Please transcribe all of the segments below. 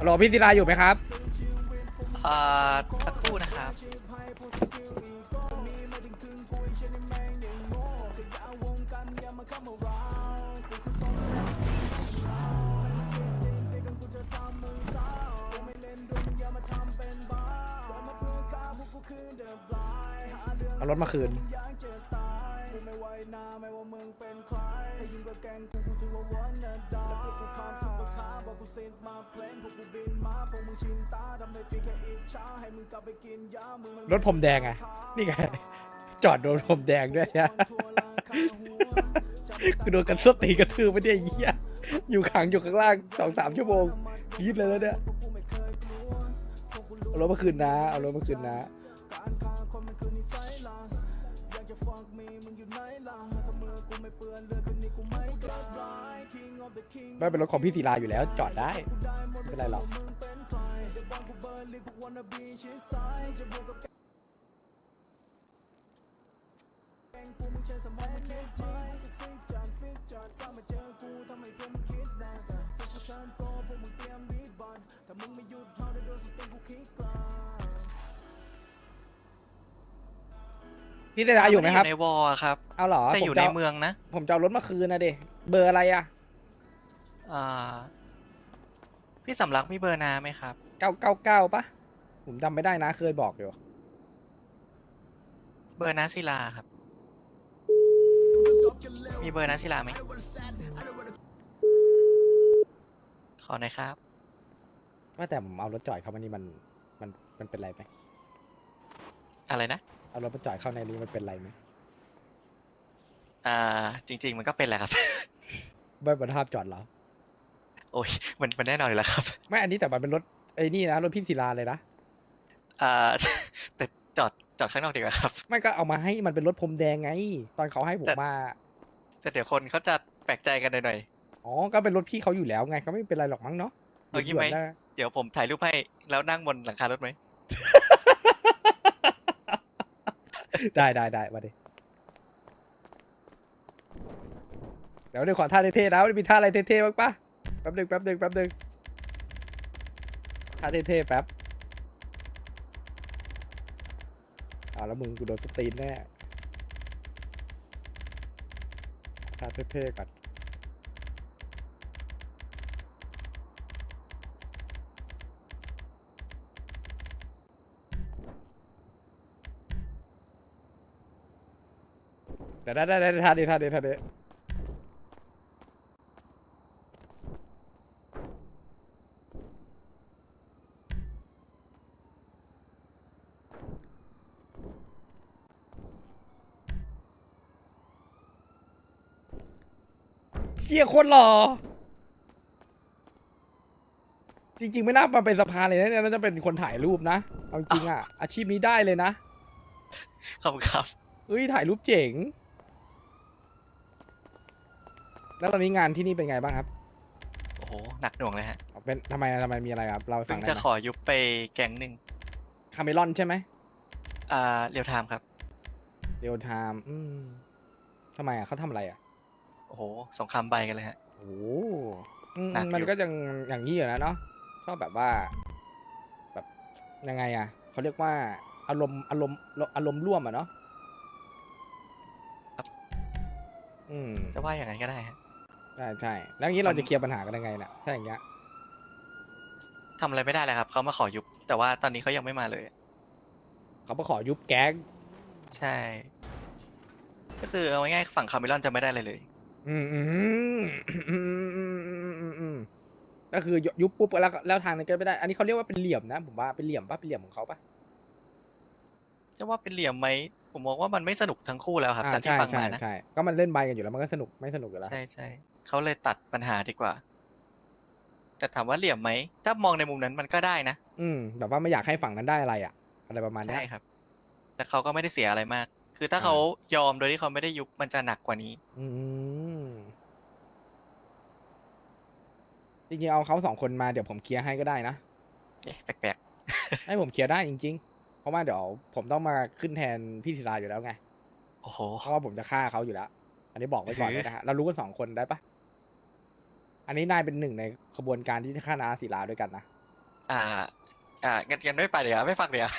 ฮัลโหลพี่ศิลาอยู่ไหมครับเอ่อสักครู่นะครับ เอารถมาคืน มึงเป็นใครถ้ายิงกับแกงกูกูถือว่าวันนะดาและพวกกูข้ามซุปเปอร์คาร์บอกกูเซ็นมาเพลนพวกกูบินมาพวกมึงชินตาทำให้เพีแค่อิจฉาให้มึงกลับไปกินยามึงรถผมแดงอะนี่ไง จอดโดนผมแดงด้วยเนี่ย กูโดนกันสตีกระทืบไปเนี่ยไอ้เหี้ยอยู่ขังอยู่ข้างล่างสองสามชั่วโมงยีดเลยแล้วเนี่ย เอารถมาคืนนะ เอารถมาคืนนะ ไม่เป็นรถของพี่ศิลาอยู่แล้ว จอดได้ไม่เป็นไรหรอกพี่ศิลาอยู่ไหมครับ ในวอลครับ เอาเหรอแต่ผมอยู่จะในเอาเมืองนะ ผมจะเอารถมาคืนนะเดเบอร์อะไรอะ อ่าพี่สำลักมีเบอร์นาไหมครับ เก้าเก้าเก้าปะผมจำไม่ได้นะเคยบอกอยู่ เบอร์นาศิลาครับ มีเบอร์นาศิลาไหมขอหน่อยครับ ว่าแต่ผมเอารถจอดเข้ามานี่มันมันมันเป็นไรไหมอะไรนะ เอารถมาจอดเข้าในนี้มันเป็นไรไหมอ่า จริง ๆ มันก็เป็นแหละครับ ไม่บนภาพจอดเหรอ โอ้ยมันมันแน่นอนอยู่แล้วครับไม่อันนี้แต่มันเป็นรถไอ้นี่นะรถพี่ศิลาเลยนะอ่าแต่จอดจอดข้างนอกดีกว่าครับ ไม่ก็เอามาให้มันเป็นรถพรมแดงไง ตอนเขาให้ผมแต่ มาแต่เดี๋ยวคนเขาจะแปลกใจกันหน่อยอ๋อก็เป็นรถพี่เขาอยู่แล้วไงก็ไม่เป็นไรหรอกมั้งเนาะเอางี้ไหมด่วนๆด้ๆเดี๋ยวผมถ่ายรูปให้แล้วนั่งบนหลังคารถไหมได้ได้ได้มาดิเดี๋ยวเดี๋ยวขอท่าเท่ๆนะมีท่าอะไรเท่ๆบ้างปะ แป๊บหนึงแป๊บหนึงแป๊บหนึงท่าเท่ๆแป๊บเอาแล้วมึงกูโดนสตีนแน่ท่าเท่ๆก่อนเดี๋ยวได้ได้ได้ท่านี้ท่านี้ท่านี้ โคตรหล่อ จริงๆ ไม่น่ามาเป็นสะพานเลยนะเนี่ยน่าจะเป็นคนถ่ายรูปนะ เอาจริงๆอะ อาชีพนี้ได้เลยนะขอบคุณครับเฮ้ยถ่ายรูปเจ๋ง แล้วตอนนี้งานที่นี่เป็นไงบ้างครับ โอ้โห หนักหน่วงเลยฮะเป็นทำไมทำไมมีอะไรครับ เราให้เพิ่ฟังงได้จะไหมขอยุบไปแก๊งหนึ่งคาเมลอนใช่ไหมอ่าเรียวไทม์ครับ เดียวไทม์อืมทำไมอะเขาทำอะไรอะ โอ้โหสงครามใบกันเลยฮะ โอ้โหอืมหนักอยู่ มันก็ยังอย่างนี้อยู่นะเนาะชอบแบบว่า แบบยังไงอะเขาเรียกว่าอารมณ์อารมณ์อารมณ์ร่วมอะเนาะอืมจะว่าอย่างนั้นก็ได้ฮะใช่ใช่แล้วอย่างนี้เรามันจะเคลียร์ปัญหากันยังไงน่ะถ้าอย่างเงี้ยทำอะไรไม่ได้เลยครับเขามาขอยุบ แต่ว่าตอนนี้เขายังไม่มาเลย เขาไปขอยุบแก๊งใช่ ก็คือเอาง่ายๆฝั่งคาร์เมลอนจะไม่ได้อะไรเลย อืมอืมอืมอืมอืมอืมอืมก็คือยุบปุ๊บแล้วแล้วทางนั้นก็ไม่ได้ อันนี้เขาเรียกว่าเป็นเหลี่ยมนะ ผมว่าเป็นเหลี่ยมป่ะเป็นเหลี่ยมของเขาป่ะ จะว่าเป็นเหลี่ยมไหมผมมองว่ามันไม่สนุกทั้งคู่แล้วครับจากที่ฟังมานะก็มันเล่นใบกันอยู่แล้วมันก็สนุกไม่สนุกอยู่แล้วใช่ใช่เขาเลยตัดปัญหาดีกว่า แต่ถามว่าเหลี่ยมไหมถ้ามองในมุมนั้นมันก็ได้นะอืมแบบว่าไม่อยากให้ฝั่งนั้นได้อะไรอะ อะไรประมาณนี้ใช่ครับ แต่เขาก็ไม่ได้เสียอะไรมาก คือถ้าเขายอมโดยที่เขาไม่ได้ยุบมันจะหนักกว่านี้ อืม จริงๆเอาเขาสองคนมาเดี๋ยวผมเคลียร์ให้ก็ได้นะ เอ๊ะแปลกให้ผมเคลียร์ได้จริง ๆ เพราะว่าเดี๋ยวผมต้องมาขึ้นแทนพี่ศิลาอยู่แล้วไง ๆ โอ้โห เพราะว่าผมจะฆ่าเขาอยู่แล้ว อันนี้บอกไว้ก่อนเฮ้เลยยนะฮะ เรารู้กันสองคนได้ปะอันนี้นายเป็นหนึ่งในขบวนการที่จะฆ่านาศิลาด้วยกันนะ อ่า อ่ากันกันไม่ไปเดี๋ยวไม่ฟังเดี๋ยว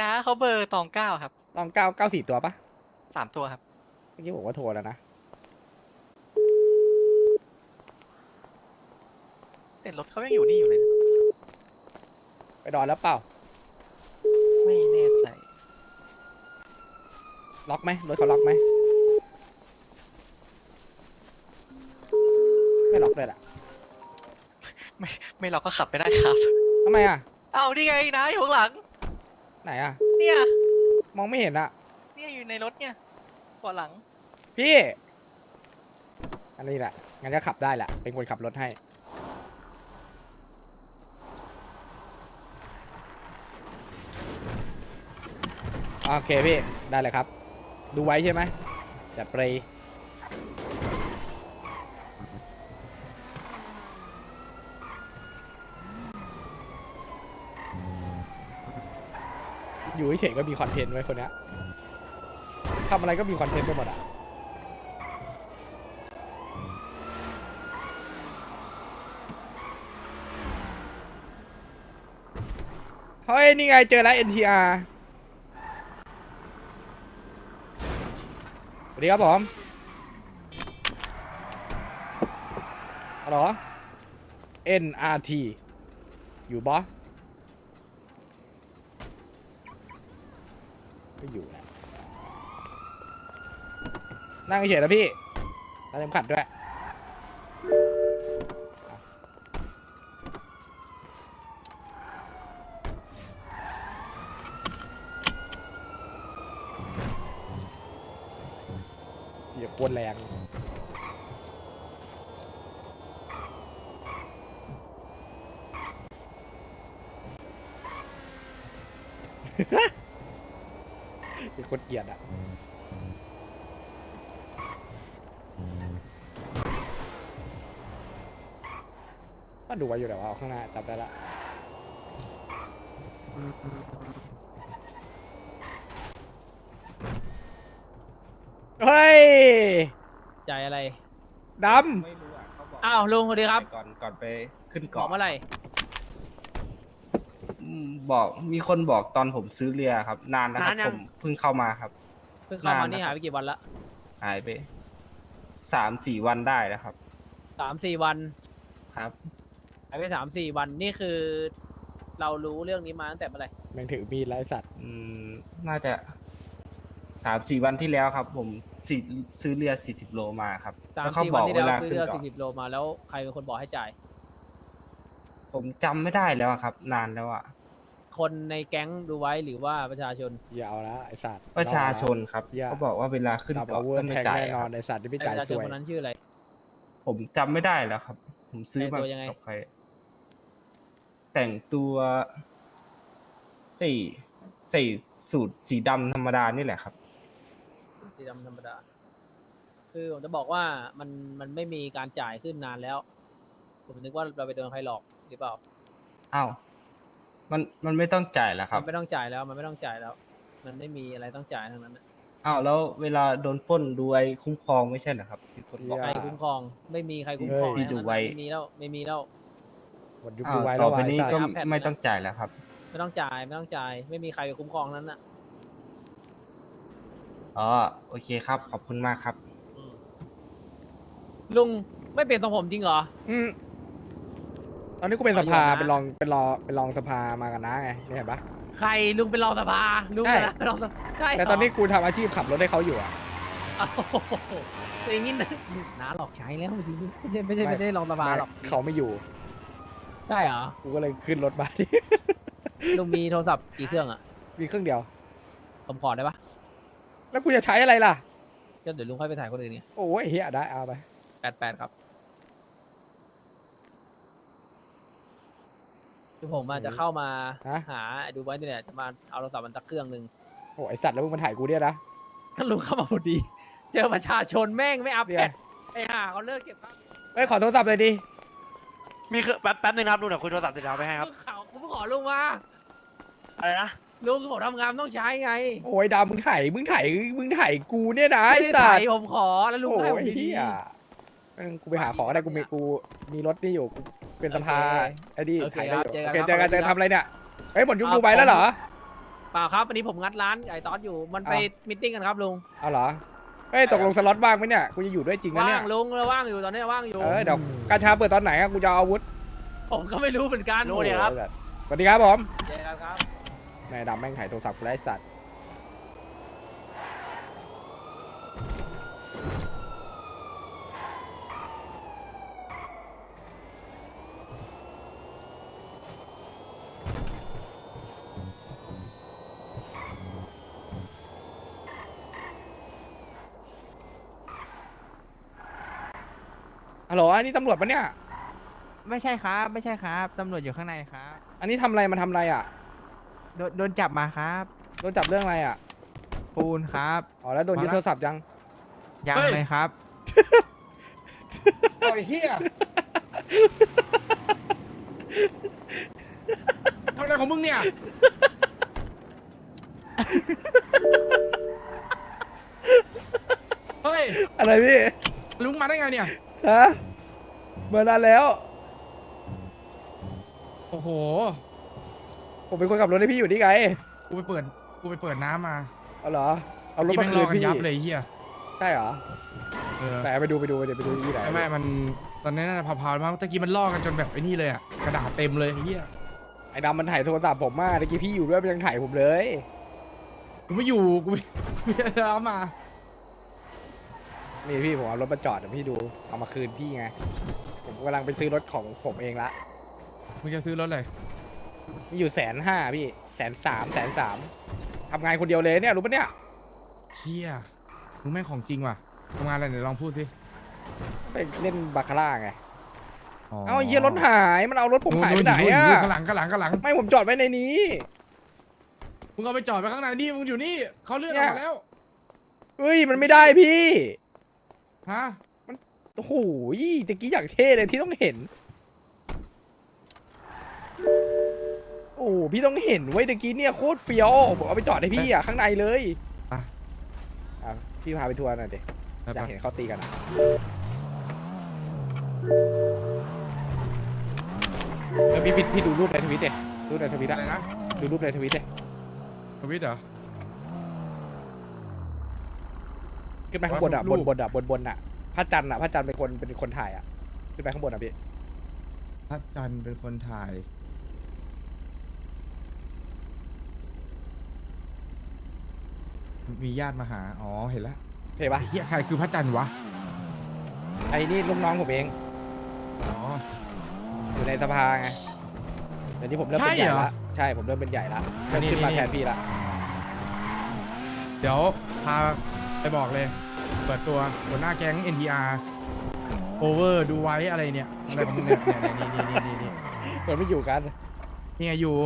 นะเขาเบอร์ตองเก้าครับลองเก้าเก้าสี่ตัวปะ สามตัวครับ เมื่อกี้บอกว่าโทรแล้วนะ แต่รถเขายังอยู่นี่อยู่เลยนะไปดอนแล้วเปล่า ไม่แน่ใจ ล็อกไหมรถเขาล็อกไหม ไม่ล็อกเลยล่ะไม่เราก็ขับไปได้ครับ ทำไมอะ เอานี่ไงนะอยู่ข้างหลัง ไหนอะ เนี่ย มองไม่เห็นอะ เนี่ยอยู่ในรถเนี่ยเบาะหลัง พี่ อันนี้แหละ งั้นก็ขับได้แหละ เป็นคนขับรถให้ โอเคพี่ ได้เลยครับ ดูไว้ใช่ไหมจัดไปอยู่เฉยๆก็มีคอนเทนต์ไว้คนเนี้ย ทำอะไรก็มีคอนเทนต์ไปหมดอะเฮ้ย นี่ไงเจอแล้ว NTR สวัสดีครับผมฮัลโหล NRT อยู่บอไม่อยู่แหละ นั่งเฉยนะพี่นั่งเต็มขัดด้วยอย่าโคตรแรงเป็นคนเกลียดอะ ดูไว้อยู่แต่ว่าเอาข้างหน้าจับได้ละเฮ้ยใจอะไร ดไม่รู้อะเขาบอกอ้าวลุงสวัสดีครับก่อนก่อนไปขึ้นบอเกาะกเมื่อไหร่อืมบอกมีคนบอกตอนผมซื้อเรือครับ นานแล้วครับนานยัง ผมเพิ่งเข้ามาครับ เพิ่งเข้ามาานนี่นะครับหายไปกี่วันละหายไปสามสี่วันได้แล้วครับ สามสี่วันครับ หายไปสามสี่วันนี่คือ เรารู้เรื่องนี้มาตั้งแต่เมื่อไหร่ำแม่งถือมีดไล่สัตว์อืมน่าจะสามสี่วันที่แล้วครับ ผมสี่ซื้อเรือสี่สิบโลมาครับสามแล้วเขาสี่บวันอกที่เวแล้วลาซื้อขึ้นเรือเกาะสี่สิบโลมาแล้วใครเป็นคนบอกให้จ่าย ผมจำไม่ได้แล้วอะครับ นานแล้วอะ คนในแก๊งดูไว้หรือว่าประชาชน อย่าเอาละไอสัตว์ ประชาชนครับอย่า เขาบอกว่าเวลาขึ้นดับเกาะเอาเวอก็ร์ไม่แทงจ่ายแน่นอนครับไอสัตว์ที่ไม่ไอ้จ่ายประชาชสนวยคนนั้นชื่ออะไร ผมจำไม่ได้แล้วครับ ผมซื้อแต่งมาตัวยังไง กับใคร แต่งตัวสี่สี่สูตรสีดำธรรมดานี่แหละครับ สีดำธรรมดา คือผมจะบอกว่ามันมันไม่มีการจ่ายขึ้นนานแล้ว ผมนึกว่าเราไปโดนใครหลอกหรือเปล่าอ้าวมันมันไม่ต้องจ่ายแล้วครับมันไม่ต้องจ่ายแล้ว มันไม่ต้องจ่ายแล้ว มันไม่มีอะไรต้องจ่ายทั้งนั้นน่ะอ้าวแล้วเวลาโดนปล้นดูไอ้คุ้มครองไม่ใช่เหรอครับที่คนบอก ใครคุ้มครอง ไม่มีใครคุ้มครองเฮ้ยทั้งนั้นดูไว้ ไม่มีแล้วไม่มีแล้วหม ดยุคอ้าดูวไว้แล้ต่วอไปวายนี้สัตก็ว์ครับแพทไม่ต้องจ่ายแล้วครับไม่ต้องจ่ายไม่ต้องจ่าย ไม่มีใครไปคุ้มครองนั้นน่ะอ๋อโอเคครับขอบคุณมากครับ อืมลุงไม่เปลี่ยนทรงผมจริงเหรอ อืมตอนนี้กูเป็นสภาเอาอยู่นะ เป็นรองเป็นรอเป็นรองสภามากันนะไงเนี่ยเห็นปะ ใครลุงเป็นรองสภาลุงใช่ เป็นรองสภาใช่เหรแต่ตอนนี้กูทำอาชีพขับรถให้เขาอยู่อะ โอ้โหอย่างนี้นะน้าหลอกใช้แล้วจริงๆไม่ใช่ไม่ใช่ไม่ใช่รองสภาหรอกไม่เขาไม่อยู่ ใช่เหรอกูก็เลยขึ้นรถมาที่ลุงมีโทรศัพท์กี่เครื่องอะ มีเครื่องเดียว ผมขอได้ปะแล้วกูจะใช้อะไรล่ะ ก็เดี๋ยวลุงค่อยไปถ่ายคนอื่นเนี่ยโอ้ยเฮียได้เอาไป แปดแปดครับคือผมอาจจะเข้ามาฮะ หาดูไว้นี่แหละจะมาเอาโทรศัพท์มันสักเครื่องหนึ่งโอ้ยไอสัตว์แล้วมึงมาถ่ายกูเนี่ยนะถ้าลุงเข้ามาพอดี เจอประชาชนแม่งไม่อัพเนี่แพยดไอ้ห่าเขาเลิกเก็บภาพเอ้ยขอโทรศัพท์เลยดิ มีคือแป๊บแป๊บนึงนะครับดูเดี๋ยวคุยโทรศัพท์เสร็จแล้วเอาไปให้ครับมึงเขากูเพิ่งขอลุงมาอะไรนะ ลุงผมทำงานต้องใช้ไงโอ้ยดาวมึงไถมึงไถมึงไถกูเนี่ยนะไม่ไอ้ได้สัถ่าตยว์ผมขอแล้วลุงโอ้ให้ผยมดี เฮียเออกูไปหาของก็ได้กูมีกูมีรถนี่อยู่กูเป็นสภาโอเคไอ้นี่โอเคถ่ายได้อยู่ครับโอเคเจเจออกักันนเจอคกัรันบทำอะไรเนี่ยเฮ้ยหมดยุคเอาดูไบแล้วเหรอเปล่าครับวันนี้ผมงัดร้านไก่ตอสอยู่มันไปอ้าวมิทติ้งกันครับลุง เอาเหรอเฮ้ยตกลงสล็อตว่างไหมเนี่ยกูจะอยู่ด้วยจริงนะว่าเนี่ยงลุงเราว่างอยู่ตอนนี้ว่างอยู่เออเดี๋ยวกาชาเปิดตอนไหนอะกูจะเอาอาวุธผมก็ไม่รู้เหมือนกันโอ้โหสวัสดีครับผมเจอกันครับ นายดำแม่งถ่ายโทรศัพท์กูไร้สัตว์ อันนี้ตำรวจปะเนี่ย ไม่ใช่ครับ ไม่ใช่ครับตำรวจอยู่ข้างในครับอันนี้ทำอะไรมาทำอะไรอะ โดนโดนจับมาครับโดนจับเรื่องอะไรอะ ปูนครับ อ๋อแล้วโดนยึดโทรศัพท์ยัง ยังเลยครับโอ้ยเฮียทำอะไรของมึงเนี่ย เฮ้ยอะไรพี่ลุงมาได้ไงเนี่ย ฮะ เมื่อนานแล้ว โอ้โห ผมเป็นคนขับรถให้พี่อยู่นี่ไง กูไปเปิด กูไปเปิดน้ำมาเอาเหรอ เอารถที่มาแม่งคืรนอกันพี่ยับเลยไอ้เฮียใช่เหรอ เออแต่ไปดูไปดูเดี๋ยวไปดูที่ไหนไม่ไม่มัน ตอนนี้น่าจะพาวๆมากตะกี้มันลอกกันจนแบบไอ้นี่เลยอะกระดาษเต็มเลยไอ้เฮียไอ้ดำมันถ่ายโทรศัพท์ผมมากเมื่อกี้พี่อยู่ด้วยมันยังถ่ายผมเลย กูไม่อยู่ กูไม่ไม่ได้เอามา นี่พี่ผมเอารถมาจอดเดี๋ยวพี่ดู เอามาคืนพี่ไงผม กำลังไปซื้อรถของผมเองละมึงจะซื้อรถอะไรมีอยู่แสนห้าพี่แสนสามแสนสามทำงานคนเดียวเลยเนี่ยรู้ปะเนี่ยเฮียมึงแม่งของจริงว่ะทำงานอะไรไหนลองพูดสิไปเล่นบาคาร่าไงเอาไอ้เหี้ยรถหายมันเอารถผมหายไปไหนนู่อะยู่ข้างหลังข้างหลังข้างหลังไม่ผมจอดไว้ในนี้มึงเอาไปจอดไปข้างในนี่มึงอยู่นี่เขาเลื่อนอเนี่อยกมาแล้วเฮ้ยมันไม่ได้พี่ฮะ โอ้โหตะกี้อย่างเท่เลยพี่ต้องเห็น โอ้โหพี่ต้องเห็นไว้ยตะกี้เนี่ยโคตรเฟี้ยวผมเอาไปจอดให้พี่อะข้างในเลยไป อะพี่พาไปทัวร์หน่อยดิไปอยากปะเห็นเขาตีกันอะเออพี่พี่พี่ดูรูปในทวิตเดรูปในทวิตอะอะไรนะดูรูปในทวิตเดทวิตเหรอ ขึ้นไปข้างบนอะรูบนป บนอะบนบนอะ พระจันทร์อะพระจันทร์เป็นคนเป็นคนถ่ายอะขึ้นไปข้างบนอะพี่พระจันทร์เป็นคนถ่าย มีญาติมาหา อ๋อ เห็นแล้วเท่ปะไอ้เฮียใครคือพระจันทร์วะ ไอ้นี่ลูกน้องผมเอง อ๋อ อยู่ในสภาไงเดี๋ยวนี้ผมเริ่มเป็นใช่ใหญ่เหรอละใช่ผมเริ่มเป็นใหญ่ละอัเริ่นมนี้ขึ้นมานี่ แทนพี่ละ เดี๋ยวพา ไปบอกเลย เปิดตัวหัวหน้าแก๊ง NTR over ดูไว้อะไรเนี่ยอะไรของมึงเนี่ยเนี่ยเนี่ยนี่นี่นี่นี่เหมือนไม่อยู่กัน นี่ไงอยู่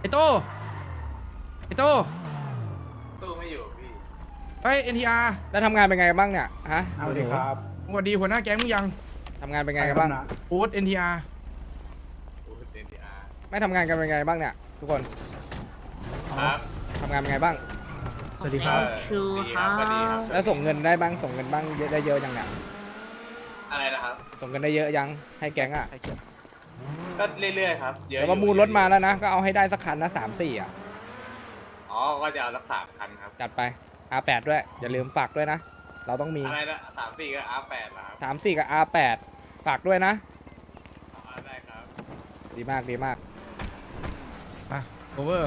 ไอโต้ไอโต้ตู้ไม่อยู่พี่ เฮ้ย NTR แล้วทำงานเป็นไงกันบ้างเนี่ย ฮะสวัสดีครับสวัสดีหัวหน้าแก๊งมึงยังทำงานเป็นไงกันบ้าง อูด NTR อูดเอ็นทีอาร์ไม่ทำงานกันเป็นไงบ้างเนี่ยทุกคนครับทำงานเป็นไงบ้าง สวัสดีครับ คือครับสวัสดีครับ แล้วส่งเงินได้บ้างส่งเงินบ้างเยอะได้เยอะยังเนี่ยอะไรนะครับ ส่งเงินได้เยอะยังให้แก๊งอะก็เรื่อยๆครับเยอะเดี๋ยวอประมูลรถมาแล้วนะ ก็เอาให้ได้สักคันนะสามสี่อะ อ๋อ ก็จะเอาสักสามคันครับ จัดไป R8 ด้วย อย่าลืมฝากด้วยนะ เราต้องมี อะไรนะสามสี่ก็อาร์แปดครับสามสี่กับ R8 ฝากด้วยนะ อ๋อได้ครับ ดีมากดีมาก อะ over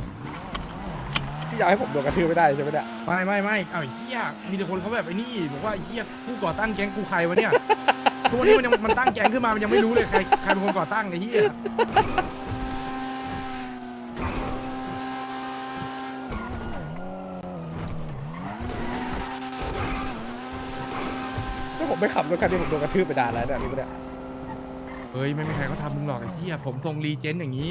พี่อยากให้ผมโดนกระทืบไม่ได้ใช่ไหมเนี่ยไม่ไม่ไม่เอาไอ้เฮียมีแต่คนเขาแบบไอ้นี่บอกว่าไอ้เฮียผู้ก่อตั้งแก๊งกูใครวะเนี่ยทุกวันนี้มันยังมันตั้งแก๊งขึ้นมามันยังไม่รู้เลยใครใครเป็นคนก่อตั้งไอ้เฮียถ้าผมไม่ขับรถคันนี้ผมโดนกระทืบไปดานแล้วเนี่ยนี่ปะเนี่ยเฮ้ยไม่มีใครเขาทำมึงหรอกไอ้เฮียผมทรงรีเจนต์อย่างนี้